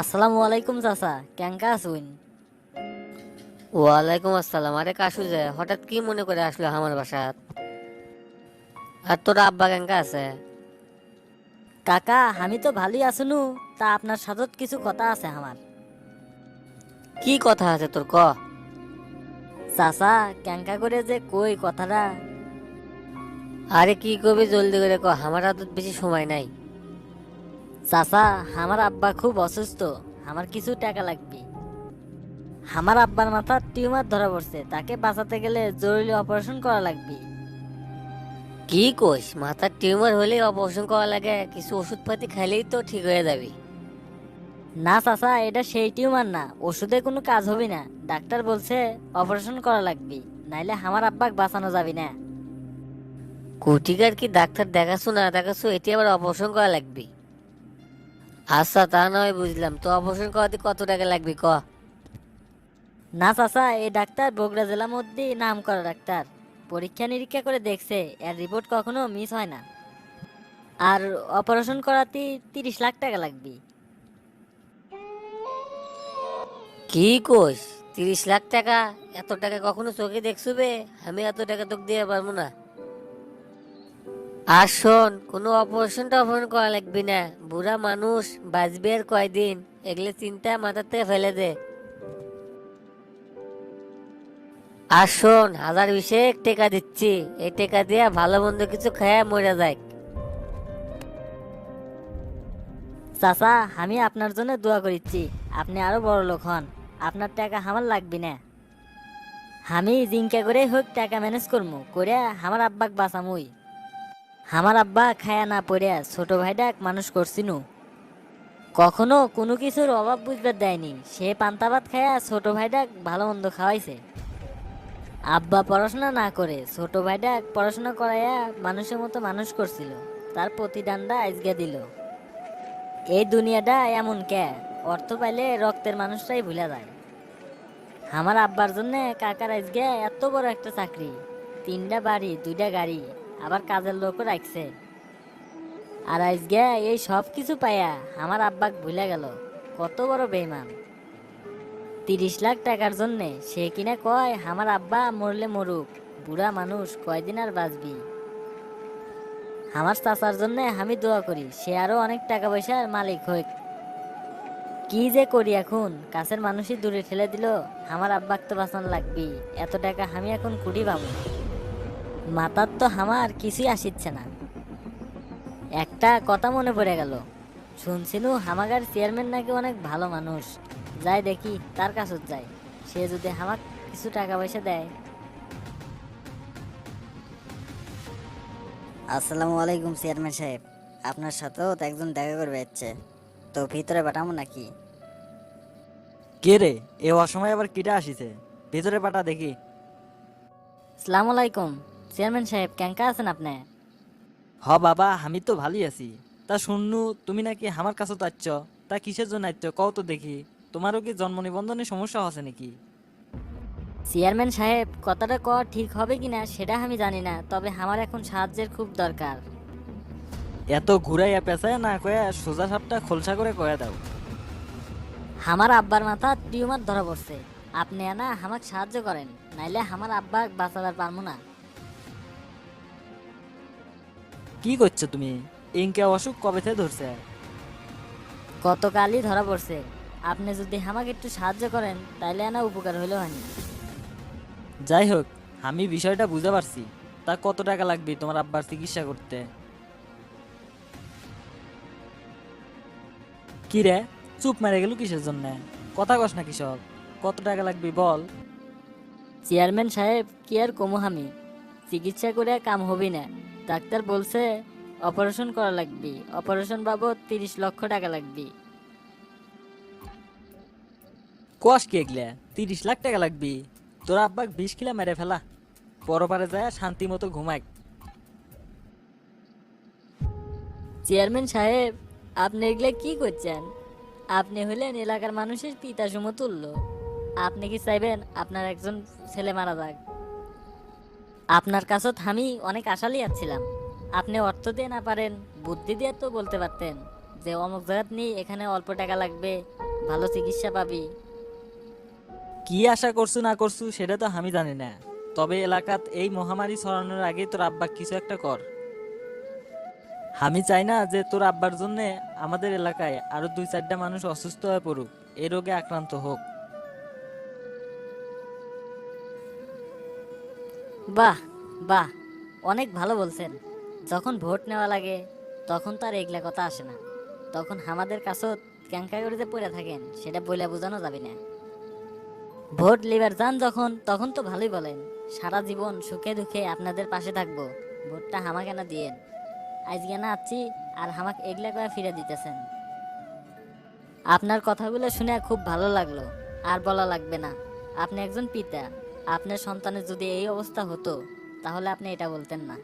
আসসালামু আলাইকুম চাচা কেঙ্কা আছুন? ওয়ালাইকুম আসসালাম। আরে কাশু যে হঠাৎ কি মনে করে আসলো আমার বাসাত আর তোর আব্বা কেঙ্কা আছে? কাকা আমি তো ভালোই আছুনু তা আপনার সাথত কিছু কথা আছে আমার। কি কথা আছে তোর ক? চাচা কেঙ্কা করে যে কই কথাটা? আরে কি করবি জলদি করে ক আমার হাতত বেশি সময় নাই। চাচা, আমার আব্বা খুব অসুস্থ। আমার কিছু টাকা লাগবে। আমার আব্বার মাথার টিউমার ধরা পড়ছে। তাকে বাঁচাতে গেলে জরুরি অপারেশন করা লাগবে। কি কইস মাথার টিউমার হলেই অপারেশন করা লাগে, কিছু ওষুধ পাতি খাইলেই তো ঠিক হয়ে যাবে। না চাচা, এটা সেই টিউমার না, ওষুধে কোনো কাজ হবে না। ডাক্তার বলছে অপারেশন করা লাগবে, নাইলে আমার আব্বাক বাঁচানো যাবে না। কুটিকার কি ডাক্তার দেখাছো না দেখাছো, এটি আবার অপারেশন করা লাগবে। আচ্ছা তা নয়, বুঝলাম। তো অপারেশন করাতে কত টাকা লাগবে, ক? না, চাচা, এই ডাক্তার বগুড়া জেলার মধ্যে নাম করা ডাক্তার। পরীক্ষা নিরীক্ষা করে দেখছে এর রিপোর্ট কখনো মিস হয় না। আর অপারেশন করাতে তিরিশ লাখ টাকা লাগবে। কি কোষ তিরিশ লাখ টাকা? এত টাকা কখনো চোখে দেখছ বে? আমি এত টাকা তোকে দিয়ে পারব না। আর শোন, কোনো অপারেশন টপারেশন করা লাগবে না। বুড়া মানুষ, বাঁচবে আর কয়দিন? এগুলো চিন্তা মাথাতে ফেলে দে। আর শোন, হাজার বিশেক টাকা দিচ্ছি। এই টাকা দিয়ে ভালো মন্দ কিছু খেয়ে মরে যায় চাচা, আমি আপনার জন্য দোয়া করিচ্ছি। আপনি আরও বড় লোক হন। আপনার টাকা আমার লাগবে না। আমি জিঙ্কা করে হোক টাকা ম্যানেজ করমু করে আমার আব্বাক বাঁচামুই। আমার আব্বা খায়া না পড়িয়া ছোট ভাইডাক মানুষ করছিনু। কখনো কোনো কিছুর অভাব বুঝবার দেয়নি। সে পান্তা ভাত খায়া ছোট ভাইডাক ভালো মন্দ খাওয়াইছে। আব্বা পড়াশোনা না করে ছোট ভাইডাক পড়াশোনা করাইয়া মানুষের মতো মানুষ করছিল। তার প্রতিদানটা আজকে দিল। এই দুনিয়াটা এমন কে অর্থ পাইলে রক্তের মানুষটাই ভুলে যায়। আমার আব্বার জন্য কাকার আজকে এত বড় একটা চাকরি। তিনটা বাড়ি, দুইটা গাড়ি। আবার কাজের লোকও রাখছে। আর আজকে এই সব কিছু পাইয়া আমার আব্বাক ভুলে গেল, কত বড় বেইমান তিরিশ লাখ টাকার জন্য সে কিনা কয়, আমার আব্বা মরলে মরুক, বুড়া মানুষ কয়দিন আর বাঁচবি? আমার চাচার জন্য আমি দোয়া করি, সে আরও অনেক টাকা পয়সার মালিক হোক। কি যে করি এখন, কাছের মানুষই দূরে ঠেলে দিল, আমার আব্বাক তো বাঁচানো লাগবি এত টাকা আমি এখন কুড়ি পাবো? মাতার তো আমার কিছুই আসিচ্ছে না। একটা কথা মনে পড়ে গেল। শুনছিনু হামাগার চেয়ারম্যান নাকি অনেক ভালো মানুষ। যাই দেখি তার কাছে যাই। সে যদি আমাক কিছু টাকা পয়সা দেয়। আসসালামু আলাইকুম চেয়ারম্যান সাহেব। আপনার সাথেও তো একজন দেখা করবে যাচ্ছে তো ভিতরে পাঠাবো নাকি? কে রে? এ অসময় আবার কিটা আসিছে? ভিতরে পাঠা দেখি। সালাম আলাইকুম। চেয়ারম্যান সাহেব কেঙ্কা আছেন আপনি? হ বাবা আমি তো ভালোই আছি। তা শুননু তুমি নাকি আমার কাছে তো তা কিসের জন্য আচ্ছ কও তো দেখি। তোমারও কি জন্ম নিবন্ধনে সমস্যা আছে নাকি? চেয়ারম্যান সাহেব কথাটা ক ঠিক হবে কিনা সেটা আমি জানি না তবে আমার এখন সাহায্যের খুব দরকার। এত ঘুরাইয়া পেঁচায় না কয়া সোজা সাপটা খোলসা করে কয়া দাও। আমার আব্বার মাথা টিউমার ধরা পড়ছে। আপনি না আমাকে সাহায্য করেন নাইলে আমার আব্বা বাঁচাবার পারব না। কি করছ তুমি? ইনকে অসুখ কবে থেকে ধরছে? গতকালই ধরা পড়ছে। আপনি যদি আমাকে একটু সাহায্য করেন তাইলে না উপকার হইলেও হয়নি। যাই হোক আমি বিষয়টা বুঝতে পারছি। তা কত টাকা লাগবে তোমার আব্বার চিকিৎসা করতে? কি রে চুপ মেরে গেল কিসের জন্য? কথা কস না কৃষক কত টাকা লাগবে বল? চেয়ারম্যান সাহেব কি আর কমু আমি? চিকিৎসা করে কাম হবি না। ডাক্তার বলছে অপারেশন করা লাগবে। অপারেশন বাবদ তিরিশ লক্ষ টাকা লাগবে। কস কে এগলে? তিরিশ লাখ টাকা লাগবি। তোর আব্বাক বিশ কিলা মেরে ফেলা। পরপারে যায় শান্তি মতো ঘুমাক। চেয়ারম্যান সাহেব আপনি এগুলো কি করছেন? আপনি হলেন এলাকার মানুষের পিতা সমতুল্য। আপনি কি চাইবেন আপনার একজন ছেলে মারা যাক? আপনার কাছে আমি অনেক আশালি যাচ্ছিলাম আপনি অর্থ দিয়ে না পারেন, বুদ্ধি দিয়ে তো বলতে পারতেন যে অমুক জায়গাত নিয়ে এখানে অল্প টাকা লাগবে, ভালো চিকিৎসা পাবি। কি আশা করছু না করছু সেটা তো আমি জানি না। তবে এলাকাত এই মহামারী ছড়ানোর আগে তোর আব্বা কিছু একটা কর। আমি চাই না যে তোর আব্বার জন্য আমাদের এলাকায় আরও দুই চারটা মানুষ অসুস্থ হয়ে পড়ুক এই রোগে আক্রান্ত হোক। বাহ বাহ, অনেক ভালো বলছেন। যখন ভোট নেওয়া লাগে, তখন তো আর এগুলা কথা আসে না। তখন আমাদের কাছেও ক্যাঙ্কা করে পড়ে থাকেন, সেটা বলে বোঝানো যাবে না। ভোট লিবার যান যখন, তখন তো ভালোই বলেন। সারা জীবন সুখে দুঃখে আপনাদের পাশে থাকব। ভোটটা হামাকে না দিয়েন। আজকে না আছি, আর হামাক এগুলা করে ফিরে দিতেছেন। আপনার কথাগুলো শুনে খুব ভালো লাগল, আর বলা লাগবে না। আপনি একজন পিতা। আপনার সন্তানের যদি এই অবস্থা হতো, তাহলে আপনি এটা বলতেন না।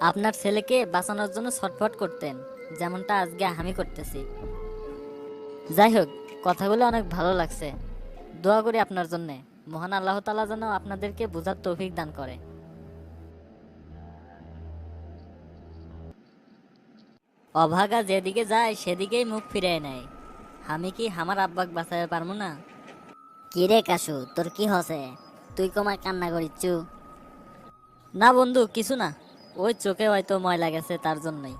আপনার ছেলেকে বাঁচানোর জন্য ছটফট করতেন, যেমনটা আজকে আমি করতেছি। যাই হোক, কথাগুলো অনেক ভালো লাগছে। দোয়া করি আপনার জন্য। মহান আল্লাহ তালা যেন আপনাদেরকে বোঝার তৌফিক দান করে। অভাগা যেদিকে যায়, সেদিকেই মুখ ফিরিয়ে নেয়। আমি কি আমার আব্বাক বাঁচাতে পারব না? কি রে কাশু তোর কি হসে? তুই কমায় কান্না করিচ্ছু। না বন্ধু, কিছু না। ওই চোখে হয়তো ময়লা গেছে তার জন্যই।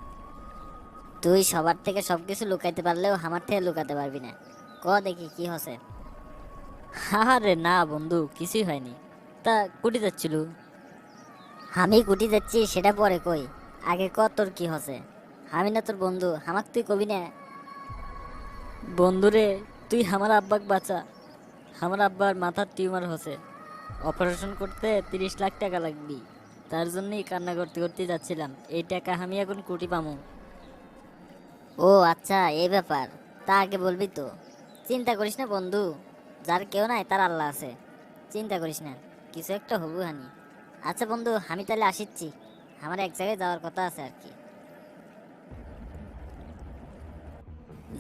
তুই সবার থেকে সবকিছু লুকাইতে পারলেও আমার থেকে লুকাতে পারবি না। ক দেখি কি হসে। আরে না বন্ধু, কিছুই হয়নি। তা কুটি যাচ্ছিল? আমি কুটি যাচ্ছি, সেটা পরে কই। আগে ক তোর কি হসে? আমি না তোর বন্ধু, আমাক তুই কবি না। বন্ধুরে, তুই আমার আব্বাক বাঁচা। আমার আব্বার মাথার টিউমার হচ্ছে অপারেশন করতে তিরিশ লাখ টাকা লাগবি। তার জন্যই কান্না করতে করতে যাচ্ছিলাম। এই টাকা আমি এখন কুটি পামু। ও আচ্ছা এই ব্যাপার। তা আগে বলবি তো। চিন্তা করিস না বন্ধু। যার কেউ নাই, তার আল্লাহ আছে। চিন্তা করিস না। কিছু একটা হবু হানি। আচ্ছা বন্ধু, আমি তাহলে আসিচ্ছি। আমার এক জায়গায় যাওয়ার কথা আছে আর কি।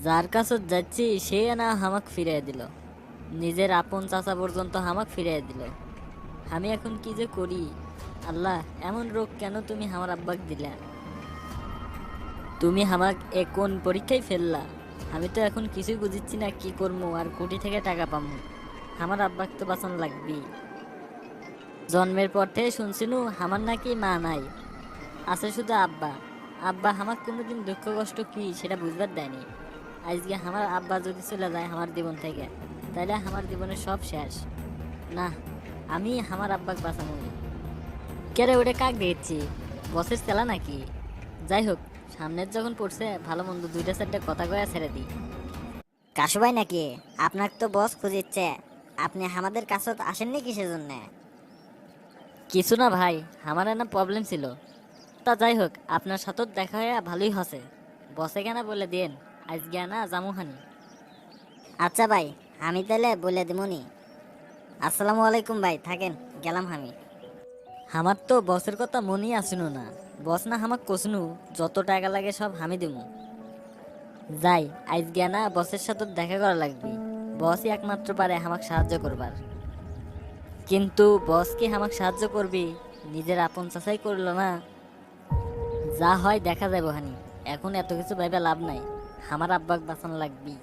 যার কাছে যাচ্ছি, সে না হামাক ফিরিয়ে দিল। নিজের আপন চাচা পর্যন্ত হামাক ফিরিয়ে দিল। আমি এখন কি যে করি? আল্লাহ, এমন রোগ কেন তুমি আমার আব্বাক দিলা? তুমি আমাক এ কোন পরীক্ষায় ফেললা? আমি তো এখন কিছুই বুঝিচ্ছি না কি করব আর কোটি থেকে টাকা পাবো আমার আব্বাক তো বাঁচান লাগবেই জন্মের পর থেকে শুনছিনু, আমার নাকি মা নাই। আছে শুধু আব্বা। আব্বা আমার কোনোদিন দুঃখ কষ্ট কি সেটা বুঝবার দেয়নি। আজকে আমার আব্বা যদি চলে যায় আমার জীবন থেকে। তাহলে আমার জীবনের সব শেষ। না, আমি আমার আব্বাকে বাঁচাবো কেরে ওটা কাক দিয়েছি বসের চেলা নাকি? যাই হোক, সামনের যখন পড়ছে, ভালো মন্দ দুইটা চারটা কথা কয়া ছেড়ে দিই। কাশু ভাই নাকি? আপনার তো বস খুঁজিচ্ছে। আপনি আমাদের কাছে আসেননি কিসের জন্য কিছু না ভাই, আমার না প্রবলেম ছিল। তা যাই হোক, আপনার সাথে দেখা হয়ে ভালোই হসে। বসে কেনা বলে দেন আজকে না জামুহানি আচ্ছা ভাই আমি তাহলে বলে দিমুনি আসসালামু আলাইকুম ভাই, থাকেন, গেলাম আমি। আমার তো বসের কথা মনেই আসিনু না। বস না আমাক কসনু, যত টাকা লাগে সব আমি দেবো যাই, আজকে না বসের সাথে দেখা করা লাগবে। বসই একমাত্র পারে আমাকে সাহায্য করবার। কিন্তু বস কি আমাকে সাহায্য করবি, নিজের আপন চাচাই করল না? যা হয় দেখা যাবে হানি। এখন এত কিছু ভেবে লাভ নাই। আমার আব্বাক বাঁচানো লাগবি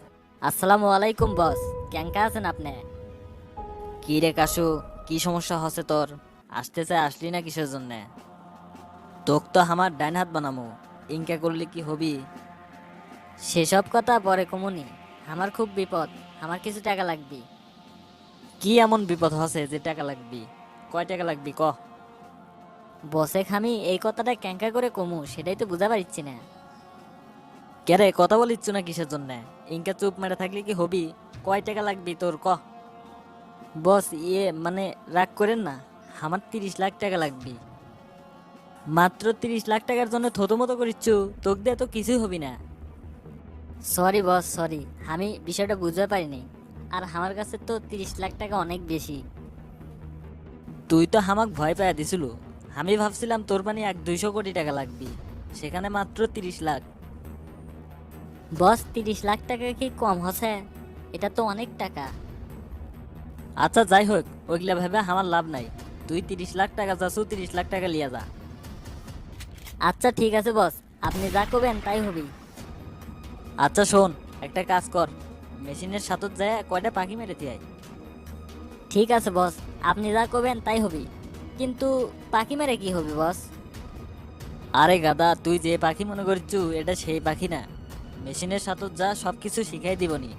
আসসালামু আলাইকুম বস। কেঙ্কা আছেন আপনি? কি রে কাশু কি সমস্যা হচ্ছে তোর? আসতেছে আসলি না কিসের জন্য? তোক তো আমার ডাইন হাত বানামো। ইনকা করলে কি হবি? সেসব কথা পরে কমুনি। আমার খুব বিপদ। আমার কিছু টাকা লাগবে। কি এমন বিপদ হচ্ছে যে টাকা লাগবি? কয় টাকা লাগবি ক? বসে খামি এই কথাটা ক্যাঙ্কা করে কমু সেটাই তো বুঝা পারছি না। কেরে কথা বলিচ্ছ না কিসের জন্য? ইনকা চুপ মেরে থাকলে কি হবি? কয় টাকা লাগবি তোর, ক? বস ইয়ে মানে রাগ করেন না, আমার তিরিশ লাখ টাকা লাগবে। মাত্র তিরিশ লাখ টাকার জন্য থতো মতো করিচ্ছু, তোক দিয়ে তো কিছুই হবি না। সরি বস, সরি, আমি বিষয়টা বুঝতে পারিনি। আর আমার কাছে তো তিরিশ লাখ টাকা অনেক বেশি। তুই তো হামাক ভয় পাইয়া দিছিল। আমি ভাবছিলাম তোর মানে এক দুইশো কোটি টাকা লাগবে। সেখানে মাত্র তিরিশ লাখ। বস তিরিশ লাখ টাকা কি কম হচ্ছে? এটা তো অনেক টাকা। আচ্ছা যাই হোক ওইগুলা ভেবে আমার লাভ নাই। তুই তিরিশ লাখ টাকা যাচ্ছ তিরিশ লাখ টাকা লিয়া যা। আচ্ছা ঠিক আছে বস আপনি যা করবেন তাই হবি। আচ্ছা শোন একটা কাজ কর। মেশিনের সাথে যায় কয়টা পাখি মেরে দিয়ে ঠিক আছে বস আপনি যা করবেন তাই হবে। কিন্তু পাখি মেরে কি হবে বস? আরে গাদা তুই যে পাখি মনে করছু এটা সেই পাখি না। মেশিনের সাথে যা সব কিছু শিখাই দিবনি।